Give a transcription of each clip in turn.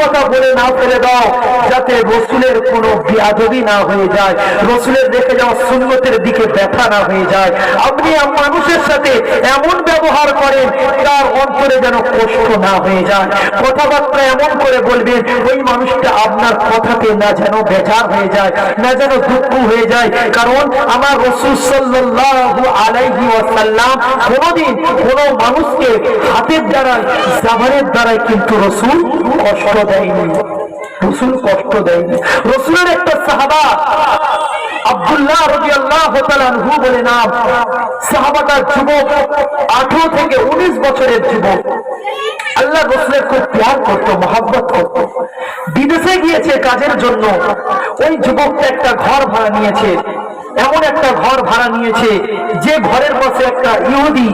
কথা বলে না ফেলে দাও, যাতে রসুলের কোনো বিয়াদবি না হয়ে যায়। রসুলের রেখে যাওয়া সুন্নতের দিকে ব্যথা না হয়ে যায়। আপনি মানুষের সাথে এমন ব্যবহার করেন, তার অন্তরে যেন কষ্ট না হয়ে যায়। কথাবার্তা এমন করে বলবেন, ওই মানুষটা আপনার কথাতে না যেন বেজার হয়ে যায়, না যেন দুঃখ হয়ে যায়। কারণ আমার রসুল সাল্লাল্লাহু আলাইহি ওয়াসাল্লাম কোনোদিন কোনো মানুষকে হাতের দ্বারাই জাবানের দ্বারাই কিন্তু রসুল কষ্ট দেয়নি, রসুল কষ্ট দেয়নি। রসুলের একটা সাহাবা বিদেশে গিয়েছে কাজের জন্য। ওই যুবকটা একটা ঘর ভাড়া নিয়েছে। এমন একটা ঘর ভাড়া নিয়েছে, যে ঘরের পাশে একটা ইহুদি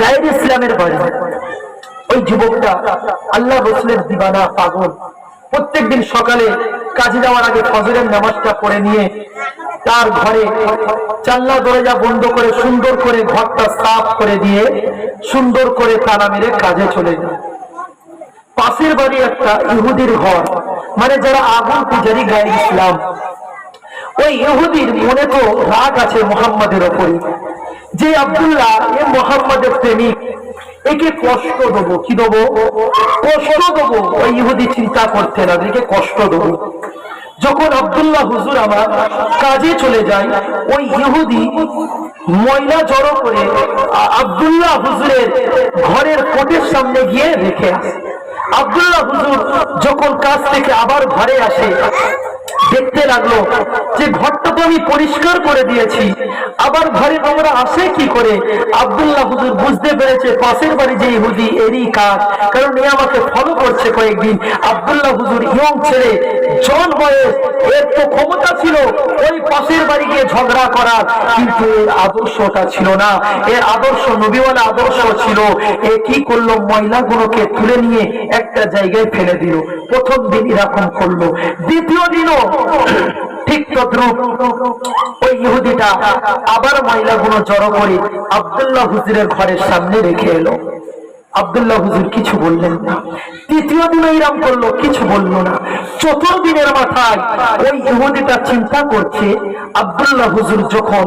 গায়ের ইসলামের বাড়ি। ওই যুবকটা আল্লাহ রসুলের দিবানা পাগল। প্রত্যেকদিন সকালে কাজে যাওয়ার আগে ফজরের নামাজটা পড়ে নিয়ে তার ঘরে চাল্লা দরজা বন্ধ করে সুন্দর করে ঘরটা সাফ করে দিয়ে সুন্দর করে তালা মেরে কাজে চলে যায়। পাশের বাড়ি একটা ইহুদির ঘর মানে যারা আগুন পূজারি গায়ে ইসলাম। ওই ইহুদির মনে তো রাগ আছে মোহাম্মদের ওপরে। যে আব্দুল্লাহ এ মোহাম্মদের প্রেমিক একে কষ্ট দেবো, কি দেবো? কষ্ট দেবো। ওই ইহুদি চিন্তা করতে না একে কষ্ট দেবো। যখন আব্দুল্লাহ হুজুর আমার কাজে চলে যায় ওই ইহুদি ময়লা জড়ো করে আব্দুল্লাহ হুজুরের ঘরের কোটের সামনে গিয়ে রেখে আসে। আব্দুল্লাহ হুজুর যখন কাজ থেকে আবার ঘরে আসে দেখতে লাগল যে ঘরটা তো আমি পরিষ্কার করে দিয়েছি। আবার ঘরে নোংরা আসে কি করে? আবদুল্লাহ হুজুর বুঝতে পেরেছে পাশের বাড়ি যে ইহুদি, এরই কাজ। কারণ এ আমাকে ফলো করছে কয়েকদিন। আব্দুল্লাহ হুজুর ইয়ং ছেলে, জন বয়স, এর তো ক্ষমতা ছিল ওই পাশের বাড়ি গিয়ে ঝগড়া করার। কিন্তু এর আদর্শটা ছিল না। এর আদর্শ নবীওয়ালা আদর্শ ছিল। এ কি করল? মহিলাগুলোকে তুলে নিয়ে একটা জায়গায় ফেলে দিল। প্রথম দিন এরকম করল। দ্বিতীয় দিনও ঠিক তদ্রুপ ওই ইহুদিটা আবার মহিলাগুলো জড়ো করে আব্দুল্লাহ হুজুরের ঘরের সামনে রেখে এলো। আবদুল্লাহ হুজুর কিছু বললেন না। তৃতীয় দিন এইরাম করল, কিছু বলল না। চতুর্থ দিনের মাথায় ওই ইহুদিটা চিন্তা করছে, আব্দুল্লাহ হুজুর যখন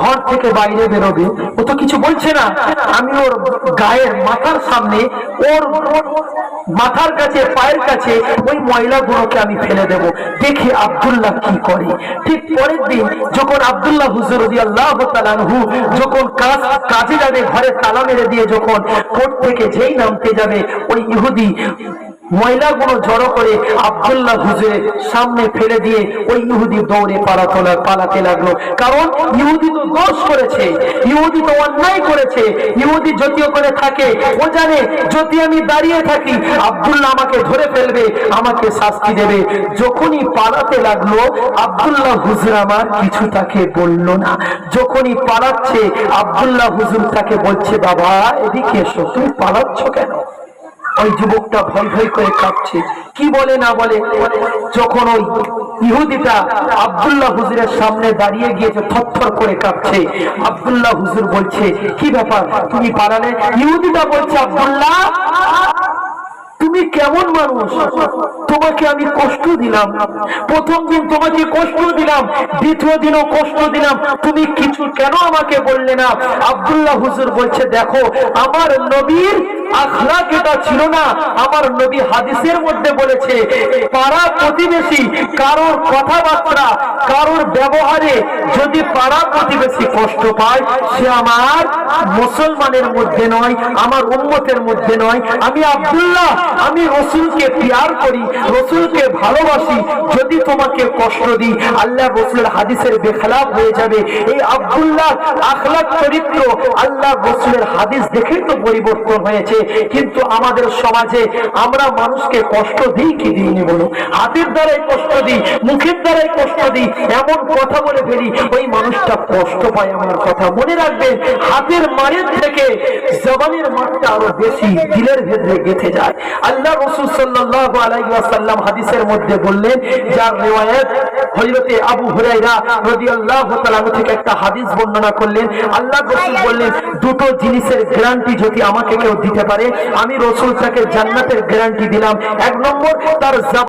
ঘর থেকে বাইরে বেরোবে, ও তো কিছু বলছে না। আমি ওর গায়ের মাথার সামনে, ওর মাথার কাছে, পায়ের কাছে ওই ময়লাগুলোকে আমি ফেলে দেব। দেখি আব্দুল্লাহ কি করে। ঠিক পরের দিন যখন আব্দুল্লাহ হুজুর আল্লাহ যখন কাজ, কাজে যাবে, ঘরে তালা মেরে দিয়ে যখন কোর্ট থেকে যেই নামতে যাবে, ওই ইহুদি ময়লাগুলো জড়ো করে আব্দুল্লাহ হুজুরের সামনে ফেলে দিয়ে ওই ইহুদি দৌড়ে পালাতে লাগ- পালাতে লাগল। কারণ ইহুদি তো দোষ করেছে, ইহুদি তো অন্যায় করেছে, ইহুদি যদিও করে থাকে, ও জানে যদি আমি দাঁড়িয়ে থাকি, আব্দুল্লাহ আমাকে ধরে ফেলবে, আমাকে শাস্তি দেবে। যখনই পালাতে লাগল, আব্দুল্লাহ হুজুর আমার কিছু তাকে বলল না। যখনই পালাচ্ছে, আবদুল্লাহ হুজুর তাকে বলছে, বাবা, এদিকে এসো, তুমি পালাচ্ছ কেন? ওই যুবকটা ভয় ভয় করে কাঁপছে। কি বলে না বলে? যখন ওই ইহুদিটা আবদুল্লাহ হুজুরের সামনে দাঁড়িয়ে গিয়েছে, থরথর করে কাঁপছে। আবদুল্লাহ হুজুর বলছে, কি ব্যাপার? তুমি পালালে ইহুদিটা বলছে, আবদুল্লাহ, তুমি কেমন মানুষ? তোমাকে আমি কষ্ট দিলাম। প্রথম দিন তোমাকে কষ্ট দিলাম, দ্বিতীয় দিনও কষ্ট দিলাম। তুমি কিছু কেন আমাকে বললে না? আব্দুল্লাহ হুজুর বলছে, দেখো, আমার নবীর আখলাক এটা ছিল না। আমার নবী হাদিসের মধ্যে বলেছে পাড়া প্রতিবেশী কারোর কথাবার্তা, কারোর ব্যবহারে যদি পাড়া প্রতিবেশী কষ্ট পায়, সে আমার মুসলমানের মধ্যে নয়, আমার উম্মতের মধ্যে নয়। আমি আব্দুল্লাহ, আমি রসুলকে পিয়ার করি রসুলকে ভালোবাসি, যদি তোমাকে কষ্ট দিই, আল্লাহ রসুলের হাদিসের বেখলাপ হয়ে যাবে। এই আব্দুল্লাহ আখলাক চরিত্র আল্লাহ রসুলের হাদিস দেখেই তো পরিবর্তন হয়েছে। কিন্তু আমাদের সমাজে আমরা মানুষকে কষ্ট দিই কি দিইনি বলো হাতের দ্বারাই কষ্ট দিই, মুখের দ্বারাই কষ্ট দিই, এমন কথা বলে ফেলি, ওই মানুষটা কষ্ট পায় আমার কথা। মনে রাখবেন, হাতের মারের থেকে জবানের মারটা আরও বেশি, দিলের ভেতরে গেঁথে যায়। আল্লাহ রসুল সাল্লাল্লাহু আলাইহি ওয়াসাল্লাম হাদিসের মধ্যে বললেন, যার রেওয়ায়ত হজরতে আবু হুরাইরা থেকে একটা হাদিস বর্ণনা করলেন। আল্লাহ রসুল বললেন, দুটো জিনিসের গ্যারান্টি যদি আমাকে কেউ দিতে পারে, আমি রসুল তাকে জান্নাতের গ্যারান্টি দিলাম। এক নম্বর, তার